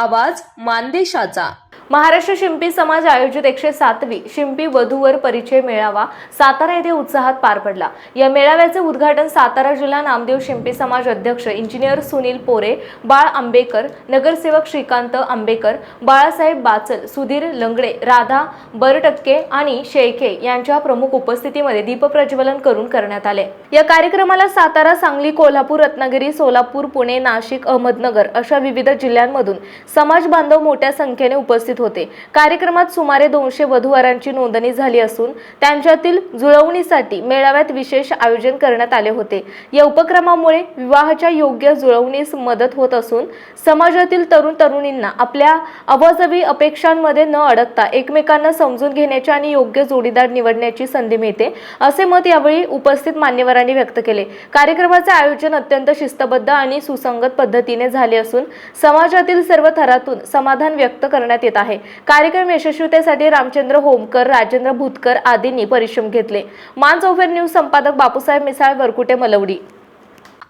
आवाज मानदेशाचा. महाराष्ट्र शिंपी समाज आयोजित एकशे सातवी शिंपी वधूवर परिचय मेळावा सातारा येथे उत्साहात पार पडला. या मेळाव्याचे उद्घाटन सातारा जिल्हा नामदेव शिंपी समाज अध्यक्ष इंजिनियर सुनील पोरे बाळ आंबेकर नगरसेवक श्रीकांत आंबेकर बाळासाहेब बाचल सुधीर लंगडे राधा बरटक्के आणि शेळके यांच्या प्रमुख उपस्थितीमध्ये दीपप्रज्वलन करून करण्यात आले. या कार्यक्रमाला सातारा सांगली कोल्हापूर रत्नागिरी सोलापूर पुणे नाशिक अहमदनगर अशा विविध जिल्ह्यांमधून समाज बांधव मोठ्या संख्येने उपस्थित होते. कार्यक्रमात सुमारे दोनशे वधूवरांची नोंदणी झाली असून त्यांच्यातील जुळवणीसाठी मेळाव्यात विशेष आयोजन करण्यात आले होते. या उपक्रमामुळे विवाहाच्या योग्य जुळवणीस मदत होत असून समाजातील तरुण तरुणींना आपल्या अवाजवी अपेक्षांमध्ये न अडकता एकमेकांना समजून घेण्याची आणि योग्य जोडीदार निवडण्याची संधी मिळते असे मत यावेळी उपस्थित मान्यवरांनी व्यक्त केले. कार्यक्रमाचे आयोजन अत्यंत शिस्तबद्ध आणि सुसंगत पद्धतीने झाले असून समाजातील सर्व घरातून समाधान व्यक्त करण्यात येत आहे. कार्यक्रम यशस्वीतेसाठी रामचंद्र होमकर राजेंद्र भूतकर आदींनी परिश्रम घेतले. मान चौफेर न्यूज संपादक बापूसाहेब मिसाळ वरकुटे मलवडी.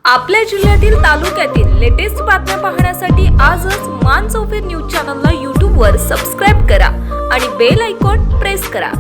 आपल्या जिल्ह्यातील तालुक्यातील लेटेस्ट बातम्या पाहण्यासाठी आजच मान चौफेर न्यूज चॅनलला यूट्यूबवर सबस्क्राईब करा आणि बेल आयकॉन प्रेस करा.